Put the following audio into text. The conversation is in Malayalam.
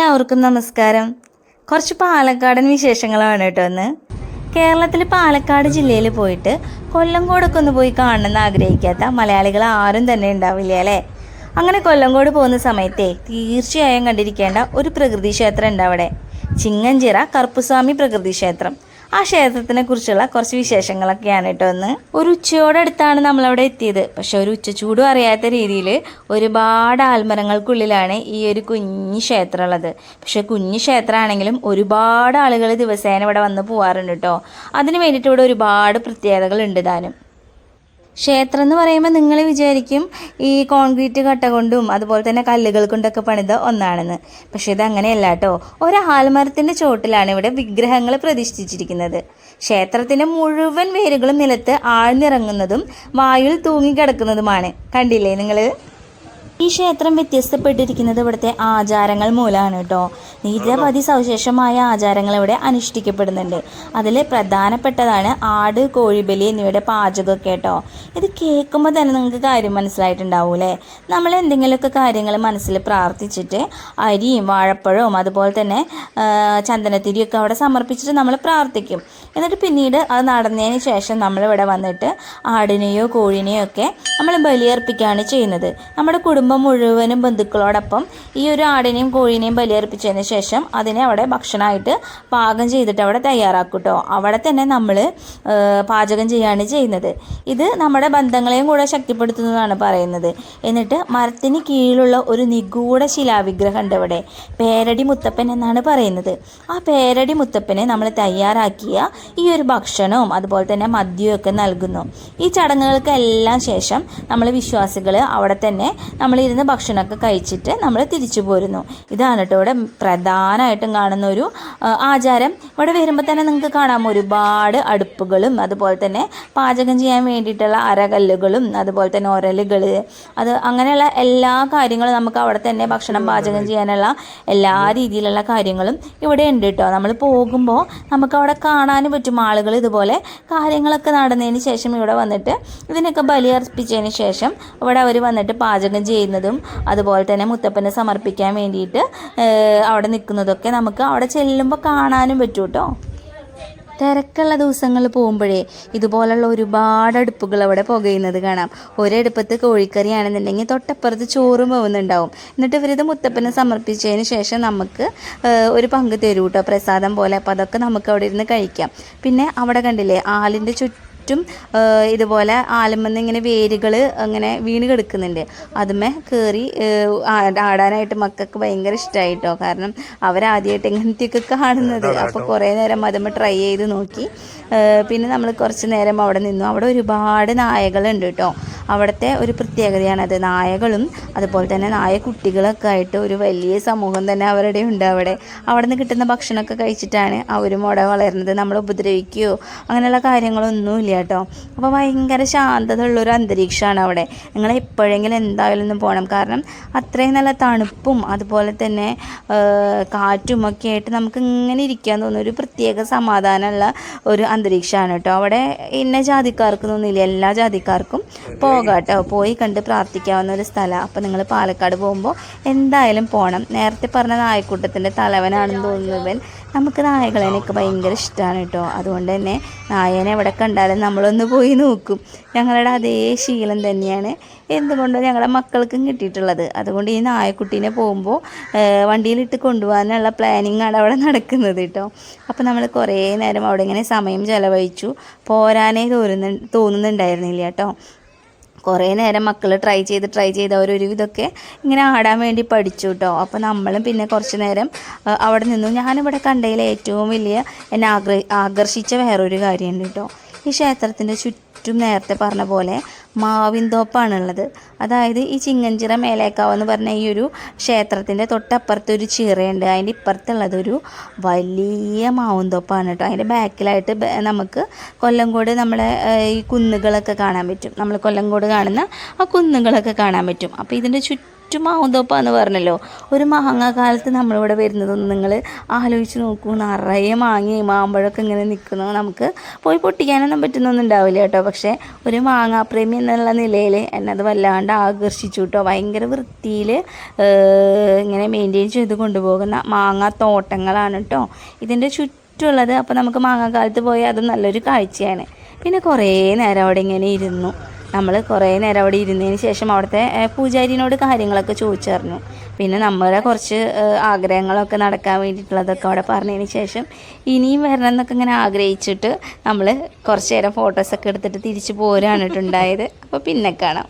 എല്ലാവർക്കും നമസ്കാരം. കുറച്ച് പാലക്കാടൻ വിശേഷങ്ങളാണ് കേട്ടോ ഒന്ന് കേരളത്തിൽ പാലക്കാട് ജില്ലയിൽ പോയിട്ട് കൊല്ലംകോടൊക്കെ ഒന്ന് പോയി കാണണമെന്ന് ആഗ്രഹിക്കാത്ത മലയാളികൾ ആരും തന്നെ ഉണ്ടാവില്ല അല്ലേ? അങ്ങനെ കൊല്ലംകോട് പോകുന്ന സമയത്തെ തീർച്ചയായും കണ്ടിരിക്കേണ്ട ഒരു പ്രകൃതി ക്ഷേത്രം ഉണ്ട് അവിടെ. ചിങ്ങഞ്ചിറ കറുപ്പുസ്വാമി പ്രകൃതി ക്ഷേത്രം. ആ ക്ഷേത്രത്തിനെ കുറിച്ചുള്ള കുറച്ച് വിശേഷങ്ങളൊക്കെയാണ് കേട്ടോ ഒന്ന് ഒരു ഉച്ചയോടടുത്താണ് നമ്മളവിടെ എത്തിയത്. പക്ഷെ ഒരു ഉച്ചച്ചൂടും അറിയാത്ത രീതിയിൽ ഒരുപാട് ആൽമരങ്ങൾക്കുള്ളിലാണ് ഈ ഒരു കുഞ്ഞു ക്ഷേത്രം ഉള്ളത് പക്ഷെ കുഞ്ഞു ക്ഷേത്രമാണെങ്കിലും ഒരുപാട് ആളുകൾ ദിവസേന ഇവിടെ വന്ന് പോവാറുണ്ട് കേട്ടോ. അതിന് വേണ്ടിയിട്ട് ഇവിടെ ഒരുപാട് പ്രത്യേകതകൾ ഉണ്ട് താനും. ക്ഷേത്രം എന്ന് പറയുമ്പോൾ നിങ്ങൾ വിചാരിക്കും ഈ കോൺക്രീറ്റ് കട്ട കൊണ്ടും അതുപോലെ തന്നെ കല്ലുകൾ കൊണ്ടൊക്കെ പണിത ഒന്നാണെന്ന്. പക്ഷേ ഇത് അങ്ങനെയല്ല കേട്ടോ. ഒരു ആൽമരത്തിന്റെ ചോട്ടിലാണ് ഇവിടെ വിഗ്രഹങ്ങൾ പ്രതിഷ്ഠിച്ചിരിക്കുന്നത്. ക്ഷേത്രത്തിന്റെ മുഴുവൻ വേരുകളും നിലത്ത് ആഴ്ന്നിറങ്ങുന്നതും വായുവിൽ തൂങ്ങിക്കിടക്കുന്നതുമാണ്. കണ്ടില്ലേ നിങ്ങൾ? ഈ ക്ഷേത്രം വ്യത്യസ്തപ്പെട്ടിരിക്കുന്നത് ഇവിടുത്തെ ആചാരങ്ങൾ മൂലമാണ് കേട്ടോ. നിരവധി സവിശേഷമായ ആചാരങ്ങൾ ഇവിടെ അനുഷ്ഠിക്കപ്പെടുന്നുണ്ട്. അതിൽ പ്രധാനപ്പെട്ടതാണ് ആട് കോഴിബലി എന്നിവയുടെ പാചകമൊക്കെ കേട്ടോ. ഇത് കേൾക്കുമ്പോൾ തന്നെ നിങ്ങൾക്ക് കാര്യം മനസ്സിലായിട്ടുണ്ടാവും മനസ്സിലായിട്ടുണ്ടാവൂലേ നമ്മൾ എന്തെങ്കിലുമൊക്കെ കാര്യങ്ങൾ മനസ്സിൽ പ്രാർത്ഥിച്ചിട്ട് അരിയും വാഴപ്പഴവും അതുപോലെ തന്നെ ചന്ദനത്തിരിയൊക്കെ അവിടെ സമർപ്പിച്ചിട്ട് നമ്മൾ പ്രാർത്ഥിക്കും. എന്നിട്ട് പിന്നീട് അത് നടന്നതിന് ശേഷം നമ്മളിവിടെ വന്നിട്ട് ആടിനെയോ കോഴിനെയോ ഒക്കെ നമ്മൾ ബലിയർപ്പിക്കുകയാണ് ചെയ്യുന്നത്. നമ്മുടെ കുടുംബം മുഴുവനും ബന്ധുക്കളോടൊപ്പം ഈ ഒരു ആടിനെയും കോഴിനെയും ബലിയർപ്പിച്ചതിന് ശേഷം അതിനെ അവിടെ ഭക്ഷണമായിട്ട് പാകം ചെയ്തിട്ട് അവിടെ തയ്യാറാക്കും കേട്ടോ അവിടെ തന്നെ നമ്മൾ പാചകം ചെയ്യുകയാണ് ചെയ്യുന്നത്. ഇത് നമ്മുടെ ബന്ധങ്ങളെയും കൂടെ ശക്തിപ്പെടുത്തുന്നതാണ് പറയുന്നത്. എന്നിട്ട് മരത്തിന് കീഴിലുള്ള ഒരു നിഗൂഢ ശിലാവിഗ്രഹം ഉണ്ട് ഇവിടെ പേരടി മുത്തപ്പൻ എന്നാണ് പറയുന്നത്. ആ പേരടി മുത്തപ്പനെ നമ്മൾ തയ്യാറാക്കിയ ഈ ഒരു ഭക്ഷണവും അതുപോലെ തന്നെ മദ്യവും ഒക്കെ നൽകുന്നു. ഈ ചടങ്ങുകൾക്കെല്ലാം ശേഷം നമ്മൾ വിശ്വാസികൾ അവിടെ തന്നെ നമ്മളിരുന്ന് ഭക്ഷണമൊക്കെ കഴിച്ചിട്ട് നമ്മൾ തിരിച്ചു പോരുന്നു. ഇതാണ് കേട്ടോ ഇവിടെ പ്രധാനമായിട്ടും കാണുന്ന ഒരു ആചാരം. ഇവിടെ വരുമ്പോൾ തന്നെ നിങ്ങൾക്ക് കാണാം ഒരുപാട് അടുപ്പുകളും അതുപോലെ തന്നെ പാചകം ചെയ്യാൻ വേണ്ടിയിട്ടുള്ള അരകല്ലുകളും അതുപോലെ തന്നെ ഉരലുകൾ അത് അങ്ങനെയുള്ള എല്ലാ കാര്യങ്ങളും നമുക്ക് അവിടെ തന്നെ ഭക്ഷണം പാചകം ചെയ്യാനുള്ള എല്ലാ രീതിയിലുള്ള കാര്യങ്ങളും ഇവിടെ ഉണ്ട് കേട്ടോ. നമ്മൾ പോകുമ്പോൾ നമുക്ക് അവിടെ കാണാനും പറ്റും. ആളുകൾ ഇതുപോലെ കാര്യങ്ങളൊക്കെ നടന്നതിന് ശേഷം ഇവിടെ വന്നിട്ട് ഇതിനൊക്കെ ബലിയർപ്പിച്ചതിന് ശേഷം ഇവിടെ അവർ വന്നിട്ട് പാചകം ചെയ്യുന്നതും അതുപോലെ തന്നെ മുത്തപ്പനെ സമർപ്പിക്കാൻ വേണ്ടിയിട്ട് അവിടെ നിൽക്കുന്നതൊക്കെ നമുക്ക് അവിടെ ചെല്ലുമ്പോൾ കാണാനും പറ്റും കേട്ടോ തിരക്കുള്ള ദിവസങ്ങൾ പോകുമ്പോഴേ ഇതുപോലുള്ള ഒരുപാട് അടുപ്പുകൾ അവിടെ പുകയുന്നത് കാണാം. ഒരടുപ്പത്ത് കോഴിക്കറിയാണെന്നുണ്ടെങ്കിൽ തൊട്ടപ്പുറത്ത് ചോറും പോകുന്നുണ്ടാവും. എന്നിട്ട് ഇവരിത് മുത്തപ്പനെ സമർപ്പിച്ചതിന് ശേഷം നമുക്ക് ഒരു പങ്ക് തരൂ കേട്ടോ പ്രസാദം പോലെ. അപ്പോൾ അതൊക്കെ നമുക്ക് അവിടെ ഇരുന്ന് കഴിക്കാം. പിന്നെ അവിടെ കണ്ടില്ലേ ആലിന്റെ ചുറ്റും ചുറ്റും ഇതുപോലെ ആലമെന്ന് ഇങ്ങനെ വേരുകൾ അങ്ങനെ വീണ് കിടക്കുന്നുണ്ട്. അതുമേ കയറി ആടാനായിട്ട് മക്കൾക്ക് ഭയങ്കര ഇഷ്ടമായിട്ടോ കാരണം അവരാദ്യമായിട്ട് ഇങ്ങനത്തെയൊക്കെ കാണുന്നത്. അപ്പോൾ കുറേ നേരം അതുമ്മ ട്രൈ ചെയ്ത് നോക്കി. പിന്നെ നമ്മൾ കുറച്ച് നേരം അവിടെ നിന്നു. അവിടെ ഒരുപാട് നായകളുണ്ട് കേട്ടോ. അവിടുത്തെ ഒരു പ്രത്യേകതയാണത് നായകളും അതുപോലെ തന്നെ നായ കുട്ടികളൊക്കെ ആയിട്ട് ഒരു വലിയ സമൂഹം തന്നെ അവരുടെ ഉണ്ട് അവിടെ. അവിടെ നിന്ന് കിട്ടുന്ന ഭക്ഷണമൊക്കെ കഴിച്ചിട്ടാണ് അവരും അവിടെ വളരുന്നത്. നമ്മൾ ഉപദ്രവിക്കുകയോ അങ്ങനെയുള്ള കാര്യങ്ങളൊന്നും ഇല്ല കേട്ടോ. അപ്പോൾ ഭയങ്കര ശാന്തത ഉള്ളൊരു അന്തരീക്ഷമാണ് അവിടെ. നിങ്ങൾ എപ്പോഴെങ്കിലും എന്തായാലും ഒന്ന് പോകണം കാരണം അത്രയും നല്ല തണുപ്പും അതുപോലെ തന്നെ കാറ്റുമൊക്കെ കാറ്റും ഒക്കെ ആയിട്ട് നമുക്ക് ഇങ്ങനെ ഇരിക്കാൻ തോന്നുന്ന ഒരു പ്രത്യേക സമാധാനമുള്ള ഒരു അന്തരീക്ഷമാണ് കേട്ടോ. അവിടെ ഇന്ന ജാതിക്കാർക്കൊന്നുമില്ല എല്ലാ ജാതിക്കാർക്കും. പോകാം കേട്ടോ പോയി കണ്ട് പ്രാർത്ഥിക്കാവുന്ന ഒരു സ്ഥലമാണ് അപ്പോൾ നിങ്ങൾ പാലക്കാട് പോകുമ്പോൾ എന്തായാലും പോകണം നേരത്തെ പറഞ്ഞ നായക്കൂട്ടത്തിന്റെ തലവനാണെന്ന് തോന്നുന്നവൻ നമുക്ക് നായകളേനൊക്കെ ഭയങ്കര ഇഷ്ടമാണ് കേട്ടോ. അതുകൊണ്ട് തന്നെ നായനെ എവിടെ കണ്ടാലും നമ്മളൊന്ന് പോയി നോക്കും. ഞങ്ങളുടെ അതേ ശീലം തന്നെയാണ് എന്തുകൊണ്ടോ ഞങ്ങളുടെ മക്കൾക്കും കിട്ടിയിട്ടുള്ളത്. അതുകൊണ്ട് ഈ നായക്കുട്ടീനെ പോകുമ്പോൾ വണ്ടിയിലിട്ട് കൊണ്ടുപോകാനുള്ള പ്ലാനിങ് ആണ് അവിടെ നടക്കുന്നത് കേട്ടോ. അപ്പോൾ നമ്മൾ കുറേ നേരം അവിടെ ഇങ്ങനെ സമയം ചിലവഴിച്ചു. പോരാനേ തോന്നുന്നു തോന്നുന്നുണ്ടായിരുന്നില്ല കേട്ടോ. കുറേ നേരം മക്കൾ ട്രൈ ചെയ്ത് ട്രൈ ചെയ്ത് അവരൊരു ഇതൊക്കെ ഇങ്ങനെ ആടാൻ വേണ്ടി പഠിച്ചു കേട്ടോ അപ്പോൾ നമ്മളും പിന്നെ കുറച്ച് നേരം അവിടെ നിന്നു. ഞാനിവിടെ കണ്ടതിൽ ഏറ്റവും വലിയ എന്നെ ആഗ്ര ആകർഷിച്ച വേറൊരു കാര്യമുണ്ട് കേട്ടോ ഈ ക്ഷേത്രത്തിന്റെ ചുറ്റും നേരത്തെ പറഞ്ഞ പോലെ മാവിൻതോപ്പാണുള്ളത് അതായത് ഈ ചിങ്ങഞ്ചിറ മേലേക്കാവ് എന്ന് പറഞ്ഞ ഈ ഒരു ക്ഷേത്രത്തിന്റെ തൊട്ടപ്പുറത്ത് ഒരു ചിറയുണ്ട്. അതിന്റെ ഇപ്പുറത്തുള്ളത് ഒരു വലിയ മാവുന്തോപ്പാണ് കേട്ടോ. അതിന്റെ ബാക്കിലായിട്ട് നമുക്ക് കൊല്ലംകോട് നമ്മളെ ഈ കുന്നുകളൊക്കെ കാണാൻ പറ്റും. നമ്മൾ കൊല്ലംകോട് കാണുന്ന ആ കുന്നുകളൊക്കെ കാണാൻ പറ്റും. അപ്പോൾ ഇതിന്റെ ചുറ്റും ചുറ്റും മാവുന്തോപ്പാന്ന് പറഞ്ഞല്ലോ. ഒരു മാങ്ങ കാലത്ത് നമ്മളിവിടെ വരുന്നതൊന്നും നിങ്ങൾ ആലോചിച്ച് നോക്കൂ. നിറയെ മാങ്ങയും മാമ്പഴമൊക്കെ ഇങ്ങനെ നിൽക്കുന്നു. നമുക്ക് പോയി പൊട്ടിക്കാനൊന്നും പറ്റുന്നൊന്നും ഉണ്ടാവില്ല കേട്ടോ. പക്ഷേ ഒരു മാങ്ങാപ്രേമി എന്നുള്ള നിലയിൽ എന്നെ അത് വല്ലാണ്ട് ആകർഷിച്ചു കേട്ടോ. ഭയങ്കര വൃത്തിയിൽ ഇങ്ങനെ മെയിന്റെയിൻ ചെയ്ത് കൊണ്ടുപോകുന്ന മാങ്ങ തോട്ടങ്ങളാണ് കേട്ടോ. ഇതിന്റെ ചുറ്റുമുള്ളത് അപ്പോൾ നമുക്ക് മാങ്ങാക്കാലത്ത് പോയാൽ അത് നല്ലൊരു കാഴ്ചയാണ്. പിന്നെ കുറേ നേരം അവിടെ ഇങ്ങനെ ഇരുന്നു. നമ്മൾ കുറേ നേരം അവിടെ ഇരുന്നതിന് ശേഷം അവിടുത്തെ പൂജാരിനോട് കാര്യങ്ങളൊക്കെ ചോദിച്ചറിഞ്ഞു. പിന്നെ നമ്മളെ കുറച്ച് ആഗ്രഹങ്ങളൊക്കെ നടക്കാൻ വേണ്ടിയിട്ടുള്ളതൊക്കെ അവിടെ പറഞ്ഞതിന് ശേഷം ഇനിയും വരണം എന്നൊക്കെ ഇങ്ങനെ ആഗ്രഹിച്ചിട്ട് നമ്മൾ കുറച്ച് നേരം ഫോട്ടോസൊക്കെ എടുത്തിട്ട് തിരിച്ചു പോരാണിട്ടുണ്ടായത് അപ്പോൾ പിന്നെ കാണാം.